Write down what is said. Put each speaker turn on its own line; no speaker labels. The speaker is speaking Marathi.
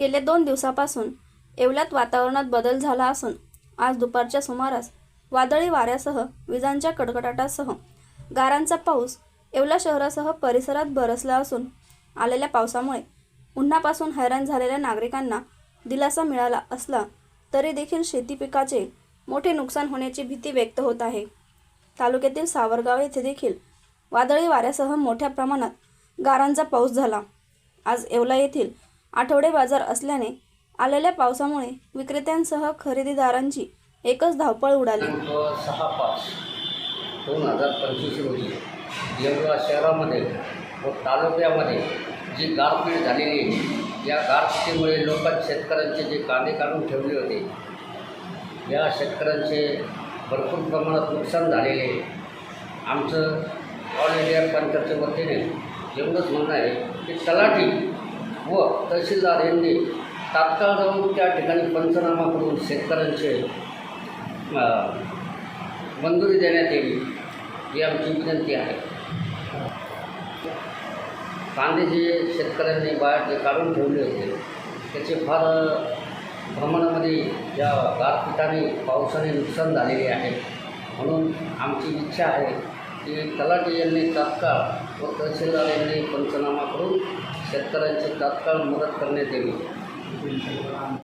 गेल्या दोन दिवसापासून येवल्यात वातावरणात बदल झाला असून आज दुपारच्या सुमारास वादळी वाऱ्यासह विजांच्या कडकडाटासह गारांचा पाऊस येवला शहरासह परिसरात बरसला असून आलेल्या पावसामुळे उन्हापासून हैराण झालेल्या नागरिकांना दिलासा मिळाला असला तरी देखील शेती पिकाचे मोठे नुकसान होण्याची भीती व्यक्त होत आहे. तालुक्यातील सावरगाव येथे देखील वादळी वाऱ्यासह मोठ्या प्रमाणात गारांचा पाऊस झाला. आज येवला येथील आठवडे बाजार असल्याने आलेल्या पावसामुळे विक्रेत्यांसह खरेदीदारांची एकच धावपळ उडाली.
सहा पाच दोन हजार पंचवीस रोजी येवला शहरामध्ये व तालुक्यामध्ये जी गारपीट झालेली आहे या गारपिटीमुळे लोक शेतकऱ्यांचे जे कांदे काढून ठेवले होते या शेतकऱ्यांचे भरपूर प्रमाणात नुकसान झालेले आहे. आमचं ऑल इंडिया पंचायतच्या वतीने एवढंच म्हणणं आहे की तलाठी व तहसीलदार यांनी तात्काळ जाऊन त्या ठिकाणी पंचनामा करून शेतकऱ्यांचे मंजुरी देण्यात यावी ही आमची विनंती आहे. कांदे जे शेतकऱ्यांनी बाहेर जे काढून ठेवले होते त्याचे फार भ्रमणामध्ये ज्या गारपिटाने पावसाने नुकसान झालेले आहे. म्हणून आमची इच्छा आहे की तलाठी यांनी तात्काळ व तहसीलदार यांनी पंचनामा करून शेतकऱ्यांची तात्काळ मदत करण्यात यावी